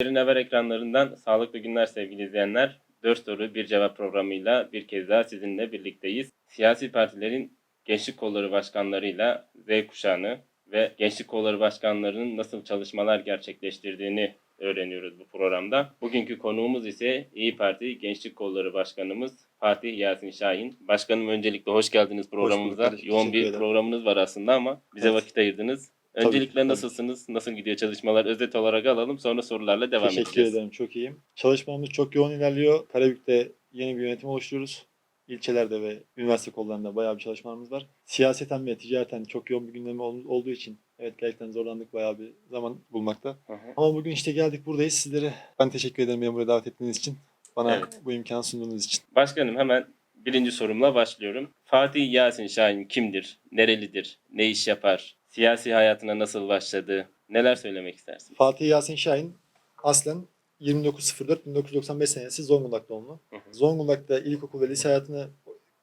Derin Haber ekranlarından sağlıklı günler sevgili izleyenler. 4 soru bir cevap programıyla bir kez daha sizinle birlikteyiz. Siyasi partilerin gençlik kolları başkanlarıyla Z kuşağını ve gençlik kolları başkanlarının nasıl çalışmalar gerçekleştirdiğini öğreniyoruz bu programda. Bugünkü konuğumuz ise İyi Parti Gençlik Kolları Başkanımız Fatih Yasin Şahin. Başkanım öncelikle hoş geldiniz programımıza. kardeşim, Yoğun teşekkür bir ederim. programınız var aslında ama bize Evet. vakit ayırdınız. Öncelikle tabii. nasılsınız? Nasıl gidiyor çalışmalar? Özet olarak alalım sonra sorularla devam Teşekkür edeceğiz. ederim. Çok iyiyim. Çalışmamız çok yoğun ilerliyor. Karabük'te yeni bir yönetim oluşturuyoruz. İlçelerde ve üniversite kollarında bayağı bir çalışmalarımız var. Siyaseten ve ticareten çok yoğun bir gündemi ol- olduğu için evet gerçekten zorlandık bayağı bir zaman bulmakta. Hı hı. Ama bugün işte geldik buradayız. Sizlere ben teşekkür ederim beni buraya davet ettiğiniz için. Bana Evet. bu imkanı sunduğunuz için. Başkanım hemen birinci sorumla başlıyorum. Fatih Yasin Şahin kimdir? Nerelidir? Ne iş yapar? Siyasi hayatına nasıl başladı? Neler söylemek istersin? Fatih Yasin Şahin aslen 29.04.1995 senesi Zonguldak doğumlu. Hı hı. Zonguldak'ta ilkokul ve lise hayatını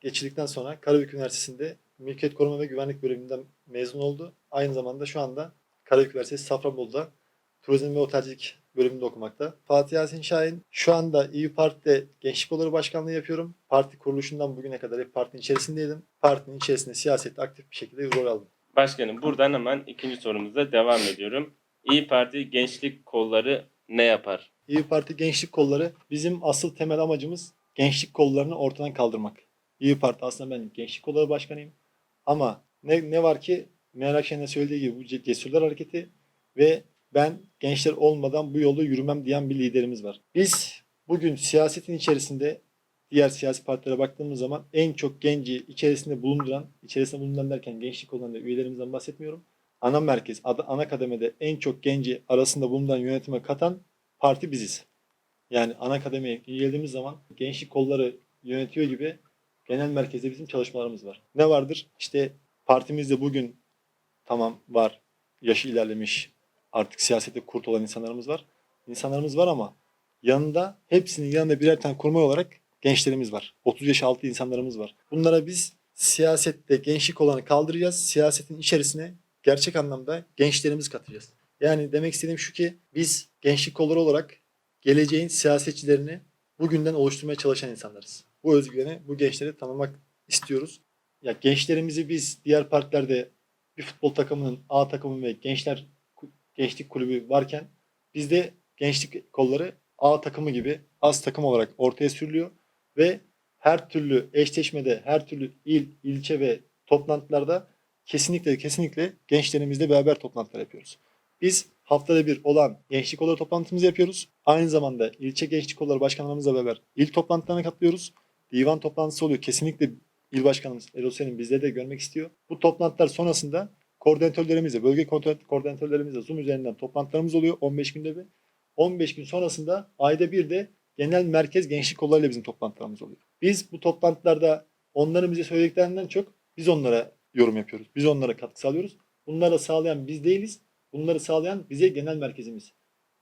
geçirdikten sonra Karabük Üniversitesi'nde Mülkiyet Koruma ve Güvenlik bölümünden mezun oldu. Aynı zamanda şu anda Karabük Üniversitesi Safranbolu'da Turizm ve Otelcilik bölümünde okumakta. Fatih Yasin Şahin şu anda İyi Parti'de Gençlik Kolları Başkanlığı yapıyorum. Parti kuruluşundan bugüne kadar hep partinin içerisindeydim. Partinin içerisinde siyasette aktif bir şekilde rol aldım. Başkanım buradan hemen ikinci sorumuza devam ediyorum. İyi Parti Gençlik Kolları ne yapar? İyi Parti Gençlik Kolları bizim asıl temel amacımız gençlik kollarını ortadan kaldırmak. İyi Parti aslında ben Gençlik Kolları Başkanıyım. Ama ne, ne var ki Meral Akşener'in söylediği gibi bu ce- cesurlar hareketi ve ben gençler olmadan bu yolu yürümem diyen bir liderimiz var. Biz bugün siyasetin içerisinde diğer siyasi partilere baktığımız zaman en çok genci içerisinde bulunduran, içerisinde bulunduran derken gençlik kollarında üyelerimizden bahsetmiyorum. Ana merkez, ana kademede en çok genci arasında bulunduran yönetime katan parti biziz. Yani ana kademeye geldiğimiz zaman gençlik kolları yönetiyor gibi genel merkezde bizim çalışmalarımız var. Ne vardır? İşte partimizde bugün tamam var. Yaşı ilerlemiş artık siyasette kurt olan insanlarımız var. İnsanlarımız var ama yanında hepsinin yanında birer tane kurmay olarak gençlerimiz var. 30 yaş altı insanlarımız var. Bunlara biz siyasette gençlik olanı kaldıracağız. Siyasetin içerisine gerçek anlamda gençlerimizi katacağız. Yani demek istediğim şu ki biz gençlik kolları olarak geleceğin siyasetçilerini bugünden oluşturmaya çalışan insanlarız. Bu özgüveni bu gençleri tanımak istiyoruz. Ya gençlerimizi biz diğer partilerde bir futbol takımının A takımı ve gençler gençlik kulübü varken bizde gençlik kolları A takımı gibi az takım olarak ortaya sürülüyor ve her türlü eşleşmede, her türlü il, ilçe ve toplantılarda kesinlikle kesinlikle gençlerimizle beraber toplantılar yapıyoruz. Biz haftada bir olan gençlik kolları toplantımızı yapıyoruz. Aynı zamanda ilçe gençlik kolları başkanlarımızla beraber il toplantılarına katılıyoruz. Divan toplantısı oluyor. Kesinlikle il başkanımız Erol Senin bizleri de görmek istiyor. Bu toplantılar sonrasında koordinatörlerimizle, bölge koordinat- koordinatörlerimizle Zoom üzerinden toplantılarımız oluyor 15 günde bir. 15 gün sonrasında ayda bir de genel merkez gençlik kollarıyla bizim toplantılarımız oluyor. Biz bu toplantılarda onların bize söylediklerinden çok biz onlara yorum yapıyoruz. Biz onlara katkı sağlıyoruz. Bunları sağlayan biz değiliz. Bunları sağlayan bize genel merkezimiz.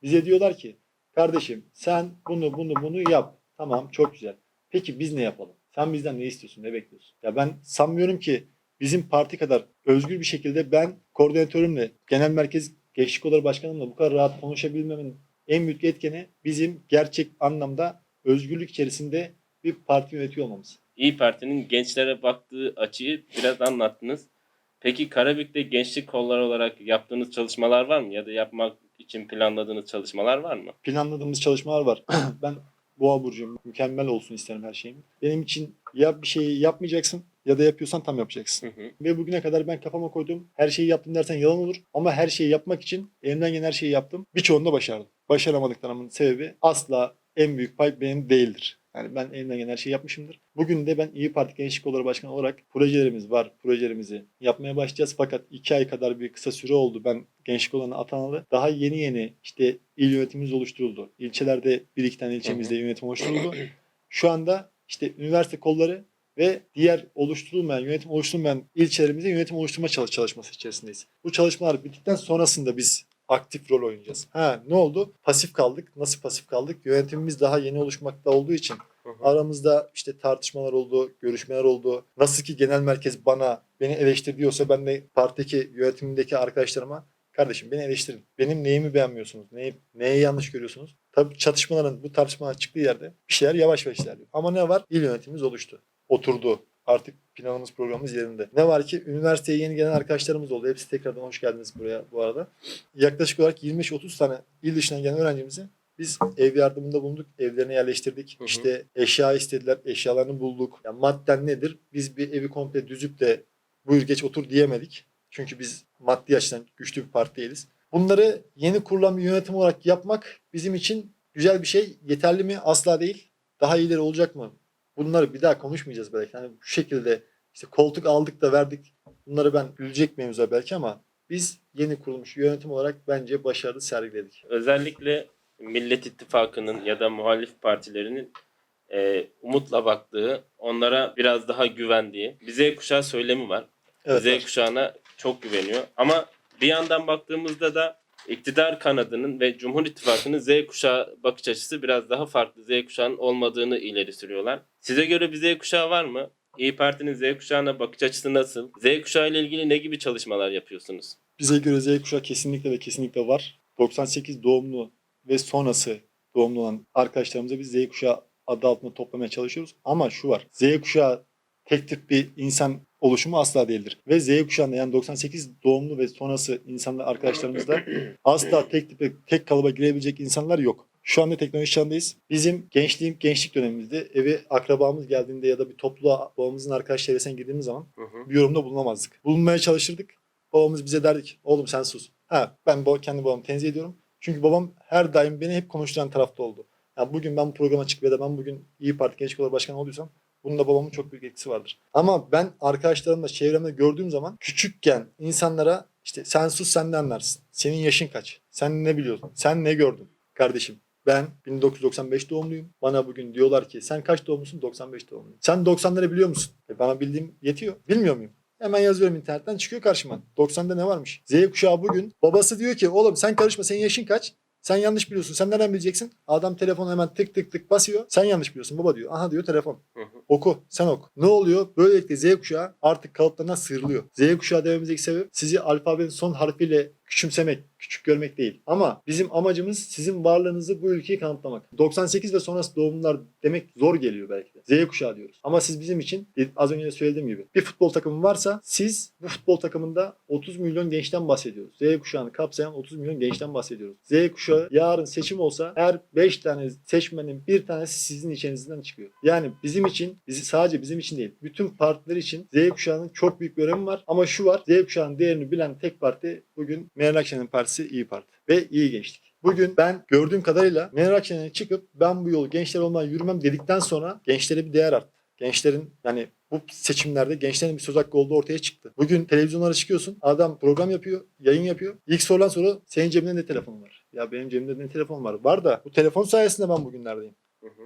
Bize diyorlar ki kardeşim sen bunu bunu bunu yap. Tamam çok güzel. Peki biz ne yapalım? Sen bizden ne istiyorsun? Ne bekliyorsun? Ya ben sanmıyorum ki bizim parti kadar özgür bir şekilde ben koordinatörümle, genel merkez gençlik kolları başkanımla bu kadar rahat konuşabilmemin en büyük etkeni bizim gerçek anlamda özgürlük içerisinde bir parti yönetiyor olmamız. İyi Parti'nin gençlere baktığı açıyı biraz anlattınız. Peki Karabük'te gençlik kolları olarak yaptığınız çalışmalar var mı? Ya da yapmak için planladığınız çalışmalar var mı? planladığımız çalışmalar var. ben boğa burcuyum. Mükemmel olsun isterim her şeyim. Benim için ya bir şeyi yapmayacaksın ya da yapıyorsan tam yapacaksın. Hı hı. Ve bugüne kadar ben kafama koydum. Her şeyi yaptım dersen yalan olur. Ama her şeyi yapmak için elimden gelen her şeyi yaptım. Birçoğunu da başardım. Başaramadıklarımın sebebi asla en büyük pay benim değildir. Yani ben elimden gelen her şeyi yapmışımdır. Bugün de ben İyi Parti Gençlik Kolları Başkanı olarak projelerimiz var. Projelerimizi yapmaya başlayacağız. Fakat iki ay kadar bir kısa süre oldu ben gençlik olanı atanalı. Daha yeni yeni işte il yönetimimiz oluşturuldu. İlçelerde bir iki tane ilçemizde yönetim oluşturuldu. Şu anda işte üniversite kolları ve diğer oluşturulmayan, yönetim oluşturulmayan ilçelerimizde yönetim oluşturma çalış çalışması içerisindeyiz. Bu çalışmalar bittikten sonrasında biz aktif rol oynayacağız. Ha ne oldu? Pasif kaldık. Nasıl pasif kaldık? Yönetimimiz daha yeni oluşmakta olduğu için aramızda işte tartışmalar oldu, görüşmeler oldu. Nasıl ki genel merkez bana beni eleştir diyorsa ben de partideki yönetimindeki arkadaşlarıma Kardeşim beni eleştirin. Benim neyimi beğenmiyorsunuz? Neyi, neyi yanlış görüyorsunuz? Tabii çatışmaların bu tartışmalar çıktığı yerde bir şeyler yavaş yavaş ilerliyor. Ama ne var? İl yönetimimiz oluştu. Oturdu. Artık planımız programımız yerinde. Ne var ki üniversiteye yeni gelen arkadaşlarımız oldu. Hepsi tekrardan hoş geldiniz buraya bu arada. Yaklaşık olarak 25-30 tane il dışından gelen öğrencimizi biz ev yardımında bulunduk. Evlerine yerleştirdik. Hı hı. İşte eşya istediler. Eşyalarını bulduk. Yani madden nedir? Biz bir evi komple düzüp de buyur geç otur diyemedik. Çünkü biz maddi açıdan güçlü bir parti değiliz. Bunları yeni kurulan bir yönetim olarak yapmak bizim için güzel bir şey. Yeterli mi? Asla değil. Daha iyileri olacak mı? Bunları bir daha konuşmayacağız belki. Hani bu şekilde işte koltuk aldık da verdik. Bunları ben gülecek mevzular belki ama biz yeni kurulmuş yönetim olarak bence başarılı sergiledik. Özellikle Millet İttifakı'nın ya da muhalif partilerinin e, umutla baktığı, onlara biraz daha güvendiği bir Z kuşağı söylemi var. Evet. Z kuşağına çok güveniyor. Ama bir yandan baktığımızda da iktidar kanadının ve Cumhur İttifakı'nın Z kuşağı bakış açısı biraz daha farklı. Z kuşağının olmadığını ileri sürüyorlar. Size göre bir Z kuşağı var mı? İyi Parti'nin Z kuşağına bakış açısı nasıl? Z kuşağı ile ilgili ne gibi çalışmalar yapıyorsunuz? Bize göre Z kuşağı kesinlikle ve kesinlikle var. 98 doğumlu ve sonrası doğumlu olan arkadaşlarımıza biz Z kuşağı adı altında toplamaya çalışıyoruz. Ama şu var. Z kuşağı tek tip bir insan oluşumu asla değildir. Ve Z kuşağında yani 98 doğumlu ve sonrası insanlar arkadaşlarımızda asla tek tipe, tek kalıba girebilecek insanlar yok. Şu anda teknoloji çağındayız. Bizim gençliğim, gençlik dönemimizde eve akrabamız geldiğinde ya da bir topluluğa babamızın arkadaş çevresine girdiğimiz zaman Hı hı. bir yorumda bulunamazdık. Bulunmaya çalışırdık. Babamız bize derdik oğlum sen sus. Ha ben kendi babamı tenzih ediyorum. Çünkü babam her daim beni hep konuşturan tarafta oldu. Yani bugün ben bu programa çıkıp ya da ben bugün İyi Parti Gençlik Kolları Başkanı oluyorsam bunda babamın çok büyük etkisi vardır. Ama ben arkadaşlarımla çevremde gördüğüm zaman küçükken insanlara işte sen sus sen ne anlarsın? Senin yaşın kaç? Sen ne biliyorsun? Sen ne gördün? Kardeşim ben 1995 doğumluyum. Bana bugün diyorlar ki sen kaç doğumlusun? 95 doğumluyum. Sen 90'ları biliyor musun? E bana bildiğim yetiyor. Bilmiyor muyum? Hemen yazıyorum internetten çıkıyor karşıma. 90'da ne varmış? Z kuşağı bugün babası diyor ki oğlum sen karışma senin yaşın kaç? Sen yanlış biliyorsun. Sen nereden bileceksin? Adam telefonu hemen tık tık tık basıyor. Sen yanlış biliyorsun baba diyor. Aha diyor telefon. Hı hı. Oku, sen oku. Ne oluyor? Böylelikle Z kuşağı artık kalıplarından sıyrılıyor. Z kuşağı dememizdeki sebep sizi alfabenin son harfiyle küçümsemek, küçük görmek değil. Ama bizim amacımız sizin varlığınızı bu ülkeye kanıtlamak. 98 ve sonrası doğumlular demek zor geliyor belki de. Z kuşağı diyoruz. Ama siz bizim için az önce de söylediğim gibi bir futbol takımı varsa siz bu futbol takımında 30 milyon gençten bahsediyoruz. Z kuşağını kapsayan 30 milyon gençten bahsediyoruz. Z kuşağı yarın seçim olsa her 5 tane seçmenin bir tanesi sizin içinizden çıkıyor. Yani bizim için, bizi sadece bizim için değil, bütün partiler için Z kuşağının çok büyük bir önemi var. Ama şu var, Z kuşağının değerini bilen tek parti bugün Meral Akşener'in partisi İyi Parti ve İyi Gençlik. Bugün ben gördüğüm kadarıyla Meral Akşener'e çıkıp ben bu yolu gençler olmadan yürümem dedikten sonra gençlere bir değer arttı. Gençlerin yani bu seçimlerde gençlerin bir söz hakkı olduğu ortaya çıktı. Bugün televizyonlara çıkıyorsun. Adam program yapıyor, yayın yapıyor. İlk sorulan soru senin cebinde ne telefon var? Ya benim cebimde ne telefon var? Var da bu telefon sayesinde ben bugünlerdeyim.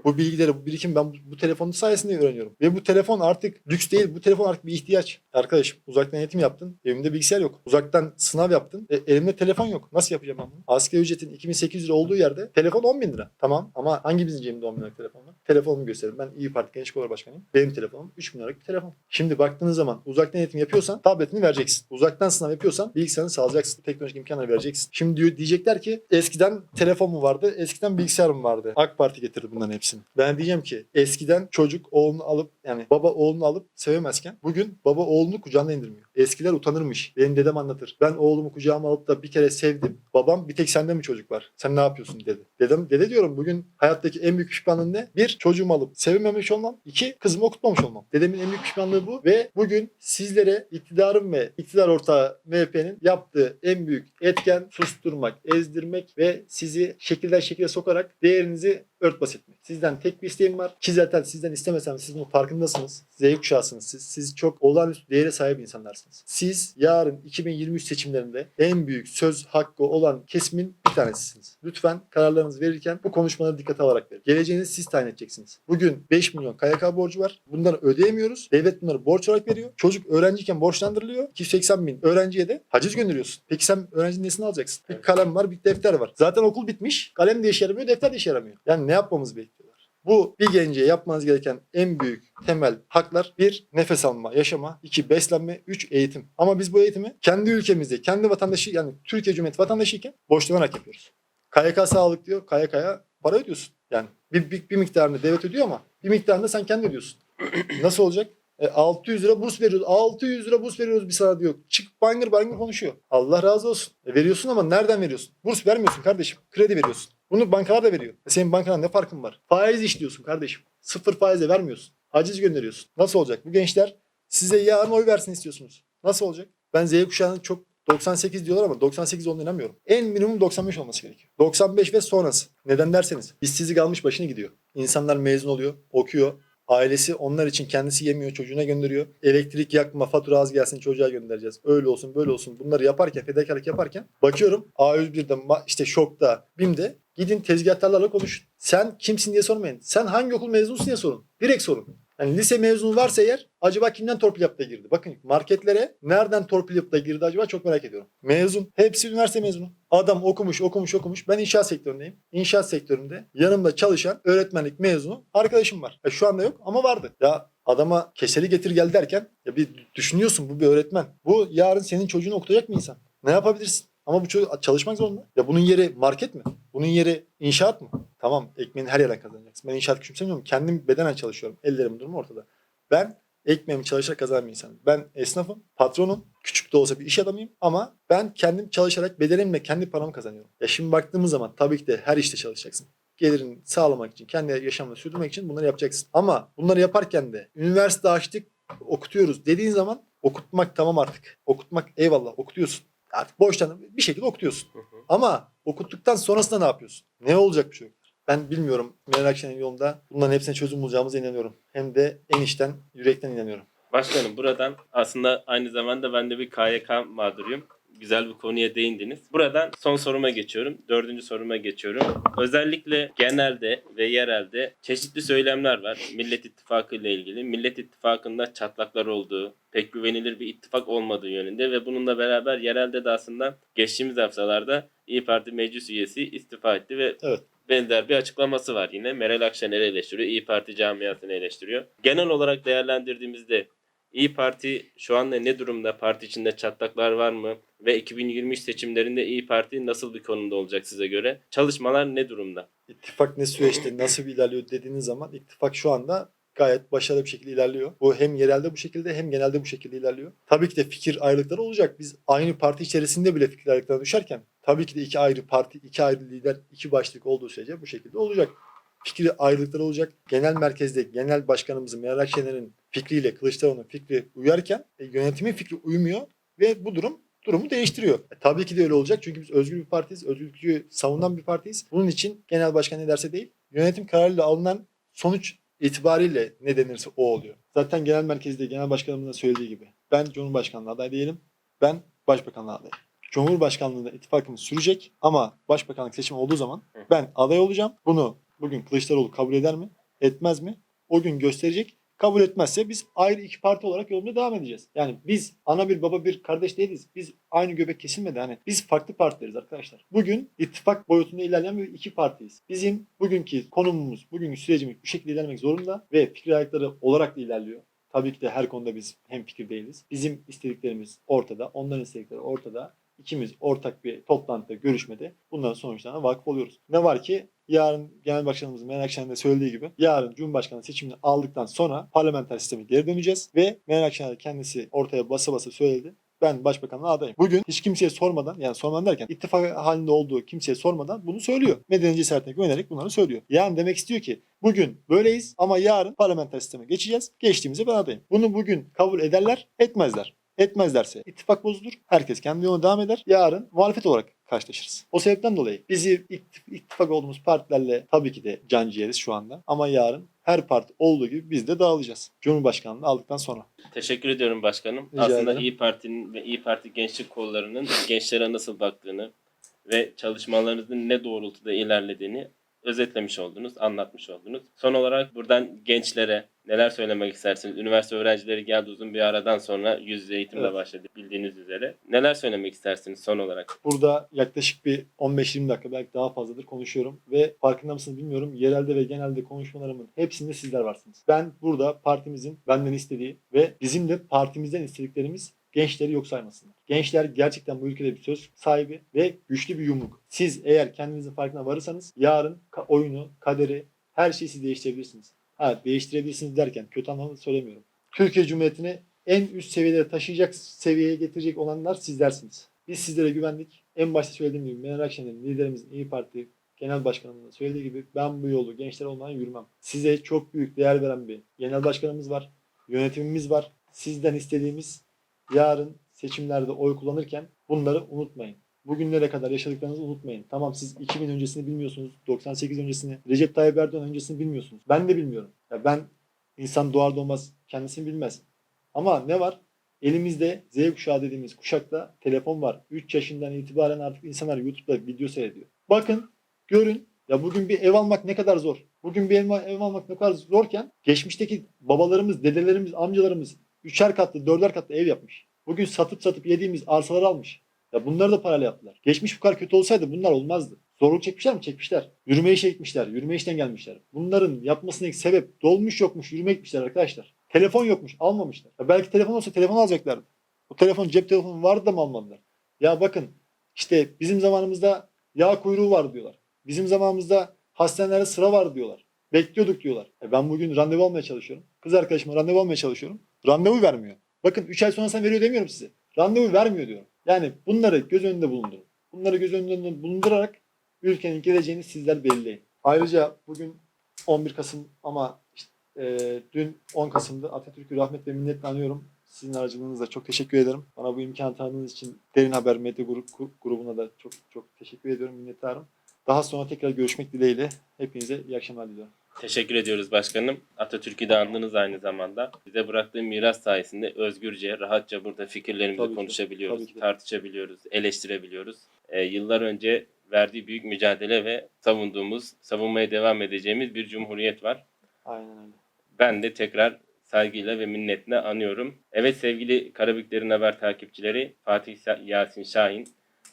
Bu bilgileri, bu birikim ben bu, telefonun sayesinde öğreniyorum. Ve bu telefon artık lüks değil. Bu telefon artık bir ihtiyaç. Arkadaşım uzaktan eğitim yaptın. Evimde bilgisayar yok. Uzaktan sınav yaptın. E, elimde telefon yok. Nasıl yapacağım ben bunu? Asgari ücretin 2800 lira olduğu yerde telefon 10 bin lira. Tamam ama hangi bizim cebimde 10 bin liralık telefon? Telefonumu göstereyim. Ben İyi Parti Genç Kolları Başkanıyım. Benim telefonum 3 bin liralık bir telefon. Şimdi baktığınız zaman uzaktan eğitim yapıyorsan tabletini vereceksin. Uzaktan sınav yapıyorsan bilgisayarını sağlayacaksın. Teknolojik imkanları vereceksin. Şimdi diyor, diyecekler ki eskiden telefon mu vardı? Eskiden bilgisayar mı vardı? AK Parti getirdi bunların hepsini. Ben diyeceğim ki eskiden çocuk oğlunu alıp yani baba oğlunu alıp sevemezken bugün baba oğlunu kucağına indirmiyor. Eskiler utanırmış. Benim dedem anlatır. Ben oğlumu kucağıma alıp da bir kere sevdim. Babam bir tek sende mi çocuk var? Sen ne yapıyorsun dedi. Dedem dede diyorum bugün hayattaki en büyük pişmanlığın ne? Bir çocuğumu alıp sevememiş olmam. İki kızımı okutmamış olmam. Dedemin en büyük pişmanlığı bu ve bugün sizlere iktidarın ve iktidar ortağı MHP'nin yaptığı en büyük etken susturmak, ezdirmek ve sizi şekilden şekile sokarak değerinizi örtbas etmek. Sizden tek bir isteğim var. Ki zaten sizden istemesem siz bunun farkındasınız. Z kuşağısınız siz. Siz çok olağanüstü değere sahip insanlarsınız. Siz yarın 2023 seçimlerinde en büyük söz hakkı olan kesimin bir tanesisiniz. Lütfen kararlarınızı verirken bu konuşmaları dikkate alarak verin. Geleceğinizi siz tayin edeceksiniz. Bugün 5 milyon KYK borcu var. Bunları ödeyemiyoruz. Devlet bunları borç olarak veriyor. Çocuk öğrenciyken borçlandırılıyor. 280 bin öğrenciye de haciz gönderiyorsun. Peki sen öğrencinin nesini alacaksın? Bir kalem var, bir defter var. Zaten okul bitmiş. Kalem de işe yaramıyor, defter de işe yaramıyor. Yani ne yapmamızı bekliyorlar? Bu bir gence yapmanız gereken en büyük temel haklar bir nefes alma, yaşama, iki beslenme, üç eğitim. Ama biz bu eğitimi kendi ülkemizde, kendi vatandaşı yani Türkiye Cumhuriyeti vatandaşıyken borçlanarak yapıyoruz. KYK sağlık diyor, KYK'ya para ödüyorsun. Yani bir, bir, bir miktarını devlet ödüyor ama bir miktarını sen kendi ödüyorsun. Nasıl olacak? E, 600 lira burs veriyoruz. 600 lira burs veriyoruz bir sana diyor. Çık bangır bangır konuşuyor. Allah razı olsun. E, veriyorsun ama nereden veriyorsun? Burs vermiyorsun kardeşim. Kredi veriyorsun. Bunu bankalar da veriyor. E, senin bankadan ne farkın var? Faiz işliyorsun kardeşim. Sıfır faizle vermiyorsun. Haciz gönderiyorsun. Nasıl olacak? Bu gençler size yarın oy versin istiyorsunuz. Nasıl olacak? Ben Z kuşağının çok 98 diyorlar ama 98 olduğunu inanmıyorum. En minimum 95 olması gerekiyor. 95 ve sonrası. Neden derseniz işsizlik almış başını gidiyor. İnsanlar mezun oluyor, okuyor. Ailesi onlar için kendisi yemiyor, çocuğuna gönderiyor. Elektrik yakma, fatura az gelsin çocuğa göndereceğiz. Öyle olsun, böyle olsun. Bunları yaparken, fedakarlık yaparken bakıyorum A101'de, ma- işte Şok'ta, BİM'de gidin tezgahtarlarla konuşun. Sen kimsin diye sormayın. Sen hangi okul mezunusun diye sorun. Direkt sorun. Yani lise mezunu varsa eğer acaba kimden torpil yapıp da girdi? Bakın marketlere nereden torpil yapıp da girdi acaba çok merak ediyorum. Mezun. Hepsi üniversite mezunu. Adam okumuş okumuş okumuş. Ben inşaat sektöründeyim. İnşaat sektöründe yanımda çalışan öğretmenlik mezunu arkadaşım var. E, şu anda yok ama vardı. Ya adama keseli getir gel derken ya bir düşünüyorsun bu bir öğretmen. Bu yarın senin çocuğunu okutacak mı insan? Ne yapabilirsin? Ama bu çalışmak zorunda. Ya bunun yeri market mi? Bunun yeri inşaat mı? Tamam ekmeğini her yerden kazanacaksın. Ben inşaat küçümsemiyorum. Kendim bedenen çalışıyorum. Ellerimin durumu ortada. Ben ekmeğimi çalışarak kazanan bir insanım. Ben esnafım, patronum. Küçük de olsa bir iş adamıyım ama ben kendim çalışarak bedenimle kendi paramı kazanıyorum. Ya şimdi baktığımız zaman tabii ki de her işte çalışacaksın. Gelirini sağlamak için, kendi yaşamını sürdürmek için bunları yapacaksın. Ama bunları yaparken de üniversite açtık, okutuyoruz dediğin zaman okutmak tamam artık. Okutmak eyvallah okutuyorsun. Artık boştan bir şekilde okutuyorsun. Hı hı. Ama okuttuktan sonrasında ne yapıyorsun? Ne olacak bir şey yok. Ben bilmiyorum Meral Akşener'in yolunda bunların hepsine çözüm bulacağımıza inanıyorum. Hem de en içten, yürekten inanıyorum. Başkanım buradan aslında aynı zamanda ben de bir KYK mağduruyum. Güzel bir konuya değindiniz. Buradan son soruma geçiyorum. Dördüncü soruma geçiyorum. Özellikle genelde ve yerelde çeşitli söylemler var. Millet İttifakı ile ilgili. Millet İttifakı'nda çatlaklar olduğu, pek güvenilir bir ittifak olmadığı yönünde ve bununla beraber yerelde de aslında geçtiğimiz haftalarda İyi Parti meclis üyesi istifa etti ve Evet. benzer bir açıklaması var yine. Meral Akşener'i eleştiriyor. İyi Parti camiasını eleştiriyor. Genel olarak değerlendirdiğimizde İyi Parti şu anda ne durumda? Parti içinde çatlaklar var mı? Ve 2023 seçimlerinde İyi Parti nasıl bir konumda olacak size göre? Çalışmalar ne durumda? İttifak ne süreçte nasıl ilerliyor dediğiniz zaman ittifak şu anda gayet başarılı bir şekilde ilerliyor. Bu hem yerelde bu şekilde hem genelde bu şekilde ilerliyor. Tabii ki de fikir ayrılıkları olacak. Biz aynı parti içerisinde bile fikir ayrılıklarına düşerken tabii ki de iki ayrı parti, iki ayrı lider, iki başlık olduğu sürece bu şekilde olacak. Fikir ayrılıkları olacak. Genel merkezde genel başkanımızın Meral Akşener'in fikriyle Kılıçdaroğlu'nun fikri uyarken e, yönetimin fikri uymuyor ve bu durum durumu değiştiriyor. E, tabii ki de öyle olacak çünkü biz özgür bir partiyiz, özgürlüğü savunan bir partiyiz. Bunun için genel başkan ne derse değil, yönetim kararıyla alınan sonuç itibariyle ne denirse o oluyor. Zaten genel merkezde genel başkanımızın söylediği gibi ben Cumhurbaşkanlığı aday değilim, ben Başbakanlığı adayım. Cumhurbaşkanlığında ittifakımız sürecek ama başbakanlık seçimi olduğu zaman ben aday olacağım. Bunu bugün Kılıçdaroğlu kabul eder mi? Etmez mi? O gün gösterecek. Kabul etmezse biz ayrı iki parti olarak yolumuza devam edeceğiz. Yani biz ana bir baba bir kardeş değiliz. Biz aynı göbek kesilmedi. Hani biz farklı partileriz arkadaşlar. Bugün ittifak boyutunda ilerleyen bir iki partiyiz. Bizim bugünkü konumumuz, bugünkü sürecimiz bu şekilde ilerlemek zorunda ve fikir ayrılıkları olarak da ilerliyor. Tabii ki de her konuda biz hem fikir değiliz. Bizim istediklerimiz ortada, onların istedikleri ortada. İkimiz ortak bir toplantıda, görüşmede bunların sonuçlarına vakıf oluyoruz. Ne var ki yarın Genel Başkanımız Meral Akşener'in de söylediği gibi yarın Cumhurbaşkanı seçimini aldıktan sonra parlamenter sisteme geri döneceğiz ve Meral Akşener kendisi ortaya basa basa söyledi. Ben başbakanlığa adayım. Bugün hiç kimseye sormadan yani sormadan derken ittifak halinde olduğu kimseye sormadan bunu söylüyor. Medeni cesaretine güvenerek bunları söylüyor. Yani demek istiyor ki bugün böyleyiz ama yarın parlamenter sisteme geçeceğiz. Geçtiğimizde ben adayım. Bunu bugün kabul ederler, etmezler. Etmezlerse ittifak bozulur. Herkes kendi yoluna devam eder. Yarın muhalefet olarak karşılaşırız. O sebepten dolayı bizi ittif- ittifak olduğumuz partilerle tabii ki de can ciğeriz şu anda. Ama yarın her parti olduğu gibi biz de dağılacağız. Cumhurbaşkanlığını aldıktan sonra. Teşekkür ediyorum başkanım. Rica Aslında ederim. İyi Parti'nin ve İyi Parti gençlik kollarının gençlere nasıl baktığını ve çalışmalarınızın ne doğrultuda ilerlediğini özetlemiş oldunuz, anlatmış oldunuz. Son olarak buradan gençlere neler söylemek istersiniz? Üniversite öğrencileri geldi uzun bir aradan sonra yüz yüze eğitimle Evet. başladı bildiğiniz üzere. Neler söylemek istersiniz son olarak? Burada yaklaşık bir 15-20 dakika belki daha fazladır konuşuyorum ve farkında mısınız bilmiyorum. Yerelde ve genelde konuşmalarımın hepsinde sizler varsınız. Ben burada partimizin benden istediği ve bizim de partimizden istediklerimiz gençleri yok saymasınlar. Gençler gerçekten bu ülkede bir söz sahibi ve güçlü bir yumruk. Siz eğer kendinizin farkına varırsanız yarın oyunu, kaderi, her şeyi siz değiştirebilirsiniz. Ha değiştirebilirsiniz derken kötü anlamda söylemiyorum. Türkiye Cumhuriyeti'ni en üst seviyelere taşıyacak seviyeye getirecek olanlar sizlersiniz. Biz sizlere güvendik. En başta söylediğim gibi Meral Akşener'in liderimizin İyi Parti Genel Başkanımızın söylediği gibi ben bu yolu gençler olmadan yürümem. Size çok büyük değer veren bir genel başkanımız var. Yönetimimiz var. Sizden istediğimiz yarın seçimlerde oy kullanırken bunları unutmayın. Bugünlere kadar yaşadıklarınızı unutmayın. Tamam siz 2000 öncesini bilmiyorsunuz. 98 öncesini, Recep Tayyip Erdoğan öncesini bilmiyorsunuz. Ben de bilmiyorum. Ya ben insan doğar doğmaz kendisini bilmez. Ama ne var? Elimizde Z kuşağı dediğimiz kuşakta telefon var. 3 yaşından itibaren artık insanlar YouTube'da video seyrediyor. Bakın, görün. Ya bugün bir ev almak ne kadar zor. Bugün bir ev, ev almak ne kadar zorken geçmişteki babalarımız, dedelerimiz, amcalarımız üçer katlı, dörder katlı ev yapmış. Bugün satıp satıp yediğimiz arsaları almış. Ya bunları da parayla yaptılar. Geçmiş bu kadar kötü olsaydı bunlar olmazdı. Zorluk çekmişler mi? Çekmişler. Yürüme işe gitmişler. Yürüme işten gelmişler. Bunların yapmasındaki sebep dolmuş yokmuş yürüme gitmişler arkadaşlar. Telefon yokmuş almamışlar. Ya belki telefon olsa telefon alacaklardı. Bu telefon cep telefonu vardı da mı almadılar? Ya bakın işte bizim zamanımızda yağ kuyruğu var diyorlar. Bizim zamanımızda hastanelerde sıra var diyorlar. Bekliyorduk diyorlar. E ben bugün randevu almaya çalışıyorum. Kız arkadaşıma randevu almaya çalışıyorum. Randevu vermiyor. Bakın 3 ay sonra sen veriyor demiyorum size. Randevu vermiyor diyorum. Yani bunları göz önünde bulundurun. Bunları göz önünde bulundurarak ülkenin geleceğini sizler belirleyin. Ayrıca bugün 11 Kasım ama işte, e, dün 10 Kasım'da Atatürk'ü rahmet ve minnetle anıyorum. Sizin aracılığınızla çok teşekkür ederim. Bana bu imkanı tanıdığınız için Derin Haber Medya Grup, grubuna da çok çok teşekkür ediyorum, minnettarım. Daha sonra tekrar görüşmek dileğiyle hepinize iyi akşamlar diliyorum. Teşekkür ediyoruz başkanım. Atatürk'ü de andınız aynı zamanda. Bize bıraktığı miras sayesinde özgürce, rahatça burada fikirlerimizi Tabii ki, konuşabiliyoruz, tabii ki tartışabiliyoruz, eleştirebiliyoruz. Ee, yıllar önce verdiği büyük mücadele ve savunduğumuz, savunmaya devam edeceğimiz bir cumhuriyet var. Aynen öyle. Ben de tekrar saygıyla ve minnetle anıyorum. Evet sevgili Karabüklerin Haber takipçileri Fatih Yasin Şahin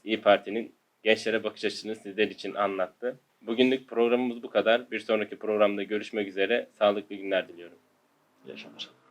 İyi Parti'nin gençlere bakış açısını sizler için anlattı. Bugünlük programımız bu kadar. Bir sonraki programda görüşmek üzere. Sağlıklı günler diliyorum. İyi akşamlar.